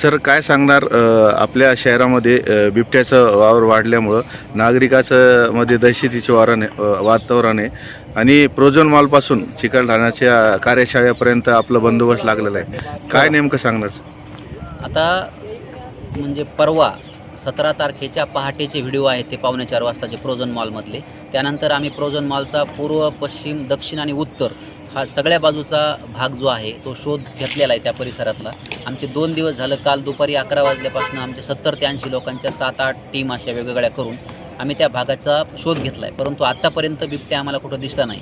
Sir काय सांगणार आपल्या शहरामध्ये बिबट्याचं वावर वाढल्यामुळं नागरिकाचं मध्ये दहशतीचे वारण वातावरण आहे आणि प्रोझोन मॉलपासून चिकलठाण्याच्या कार्यशाळेपर्यंत आपलं बंदोबस्त लागलेला आहे. काय नेमकं सांगणार सर? आता म्हणजे परवा सतरा तारखेच्या पहाटेचे व्हिडिओ आहेत ते पावणे चार वाजताचे प्रोझन मॉलमधले त्यानंतर आम्ही प्रोझन मॉलचा पूर्व पश्चिम दक्षिण आणि उत्तर हा सगळ्या बाजूचा भाग जो आहे तो शोध घेतलेला आहे त्या परिसरातला. आमचे दोन दिवस झालं काल दुपारी अकरा वाजल्यापासून आमच्या सत्तर ते ऐंशी लोकांच्या सात आठ टीम अशा वेगवेगळ्या करून आम्ही त्या भागाचा शोध घेतला आहे परंतु आत्तापर्यंत बिबट्या आम्हाला कुठं दिसला नाही.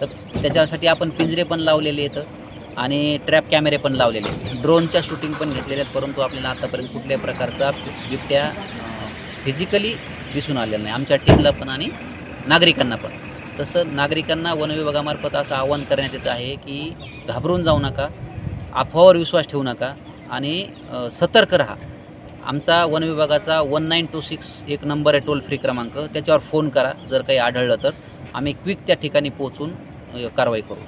तर त्याच्यासाठी आपण पिंजरे पण लावलेले आहेत आणि ट्रॅप कॅमेरे पण लावलेले आहेत. ड्रोनच्या शूटिंग पण घेतलेल्या आहेत परंतु आपल्याला आत्तापर्यंत कुठल्याही प्रकारचा बिबट्या फिजिकली दिसून आलेला नाही. आमच्या टीमला पण आणि नागरिकांना पण. तसं नागरिकांना वनविभागामार्फत असं आवाहन करण्यात येत आहे की घाबरून जाऊ नका अफवावर विश्वास ठेवू नका आणि सतर्क राहा. आमचा वनविभागाचा वन नाईन टू सिक्स एक नंबर आहे टोल फ्री क्रमांक त्याच्यावर फोन करा जर काही आढळलं तर. आम्ही क्विक त्या ठिकाणी पोहोचून कारवाई करू.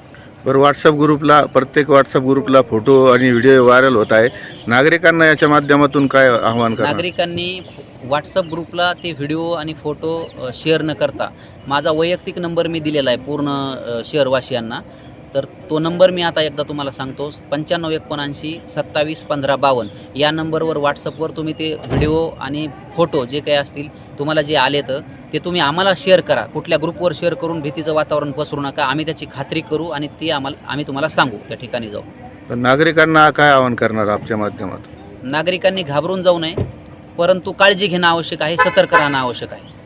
बरं व्हॉट्सअप ग्रुपला प्रत्येक व्हॉट्सअप ग्रुपला फोटो आणि व्हिडिओ व्हायरल होत आहे. नागरिकांना याच्या माध्यमातून काय आव्हान नागरिकांनी व्हॉट्सअप ग्रुपला ते व्हिडिओ आणि फोटो शेअर न करता माझा वैयक्तिक नंबर मी दिलेला आहे पूर्ण शहरवासियांना. तर तो नंबर मी आता एकदा तुम्हाला सांगतो पंच्याण्णव एकोणऐंशी सत्तावीस पंधरा बावन्न. या नंबरवर व्हॉट्सअपवर तुम्ही ते व्हिडिओ आणि फोटो जे काही असतील तुम्हाला जे आले तर ते तुम्ही आम्हाला शेअर करा. कुठल्या ग्रुपवर शेअर करून भीतीचं वातावरण पसरू नका. आम्ही त्याची खात्री करू आणि ती आम्हाला आम्ही तुम्हाला सांगू त्या ठिकाणी जाऊ. तर नागरिकांना काय आवाहन करणार आपल्या माध्यमातून? नागरिकांनी घाबरून जाऊ नये. परंतु काळजी घेणं आवश्यक आहे सतर्क राहणं आवश्यक आहे.